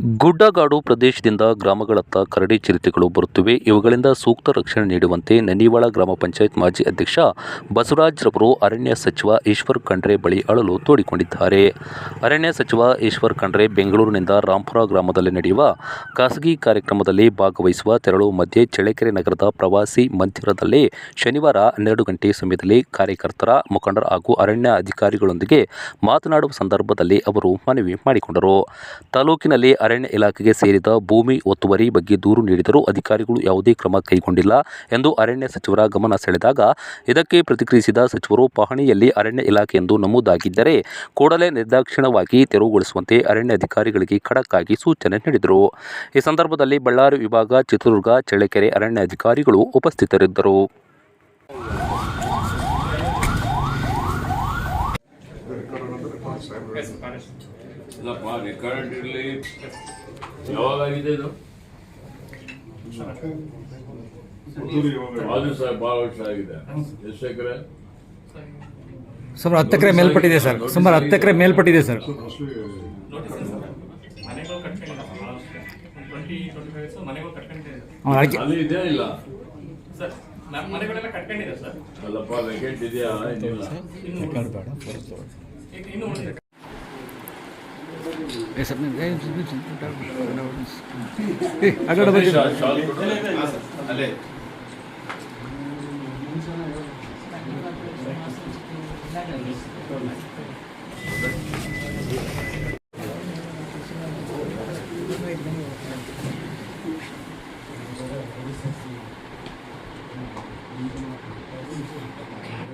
ಗುಡ್ಡಗಾಡು ಪ್ರದೇಶದಿಂದ ಗ್ರಾಮಗಳತ್ತ ಕರಡಿ ಚಿರತೆಗಳು ಬರುತ್ತಿವೆ. ಇವುಗಳಿಂದ ಸೂಕ್ತ ರಕ್ಷಣೆ ನೀಡುವಂತೆ ನನಿವಾಳ ಗ್ರಾಮ ಪಂಚಾಯತ್ ಮಾಜಿ ಅಧ್ಯಕ್ಷ ಬಸವರಾಜ್ ರವರು ಅರಣ್ಯ ಸಚಿವ ಈಶ್ವರ್ ಖಂಡ್ರೆ ಬಳಿ ಅಳಲು ತೋಡಿಕೊಂಡಿದ್ದಾರೆ. ಅರಣ್ಯ ಸಚಿವ ಈಶ್ವರ್ ಖಂಡ್ರೆ ಬೆಂಗಳೂರಿನಿಂದ ರಾಂಪುರ ಗ್ರಾಮದಲ್ಲಿ ನಡೆಯುವ ಖಾಸಗಿ ಕಾರ್ಯಕ್ರಮದಲ್ಲಿ ಭಾಗವಹಿಸುವ ತೆರಳು ಮಧ್ಯೆ ಚಳ್ಳಕೆರೆ ನಗರದ ಪ್ರವಾಸಿ ಮಂದಿರದಲ್ಲಿ ಶನಿವಾರ ಹನ್ನೆರಡು ಗಂಟೆ ಸಮಯದಲ್ಲಿ ಕಾರ್ಯಕರ್ತರ ಮುಖಂಡರ ಹಾಗೂ ಅರಣ್ಯ ಅಧಿಕಾರಿಗಳೊಂದಿಗೆ ಮಾತನಾಡುವ ಸಂದರ್ಭದಲ್ಲಿ ಅವರು ಮನವಿ ಮಾಡಿಕೊಂಡರು. ತಾಲೂಕಿನಲ್ಲಿ ಅರಣ್ಯ ಇಲಾಖೆಗೆ ಸೇರಿದ ಭೂಮಿ ಒತ್ತುವರಿ ಬಗ್ಗೆ ದೂರು ನೀಡಿದರೂ ಅಧಿಕಾರಿಗಳು ಯಾವುದೇ ಕ್ರಮ ಕೈಗೊಂಡಿಲ್ಲ ಎಂದು ಅರಣ್ಯ ಸಚಿವರ ಗಮನ ಸೆಳೆದಾಗ ಇದಕ್ಕೆ ಪ್ರತಿಕ್ರಿಯಿಸಿದ ಸಚಿವರು, ಪಹಣಿಯಲ್ಲಿ ಅರಣ್ಯ ಇಲಾಖೆ ಎಂದು ನಮೂದಾಗಿದ್ದರೆ ಕೂಡಲೇ ನಿರ್ದಾಕ್ಷಿಣವಾಗಿ ತೆರವುಗೊಳಿಸುವಂತೆ ಅರಣ್ಯ ಅಧಿಕಾರಿಗಳಿಗೆ ಖಡಕ್ ಸೂಚನೆ ನೀಡಿದರು. ಈ ಸಂದರ್ಭದಲ್ಲಿ ಬಳ್ಳಾರಿ ವಿಭಾಗ, ಚಿತ್ರದುರ್ಗ, ಚಳ್ಳಕೆರೆ ಅರಣ್ಯ ಅಧಿಕಾರಿಗಳು ಉಪಸ್ಥಿತರಿದ್ದರು. ಇಲ್ಲಪ್ಪ ರೆಕಾರ್ಡ್ ಇರಲಿ. ಯಾವಾಗಾಗಿದೆ ಇದು? ಅದು ಸರ್ ಭಾಳ ವರ್ಷ ಆಗಿದೆ. ಎಷ್ಟು ಎಕರೆ? ಸುಮಾರು ಹತ್ತು ಎಕರೆ ಮೇಲ್ಪಟ್ಟಿದೆ ಸರ್. ಸುಮಾರು ಹತ್ತು ಎಕರೆ ಮೇಲ್ಪಟ್ಟಿದೆ ಸರ್. ಅಲ್ಲಿ ಇದೆಯಾ ಇಲ್ಲ? ಅಲ್ಲಪ್ಪ ವೆಕೆಟ್ ಇದೆಯಾ? ಏನಿಲ್ಲ. అక్కడ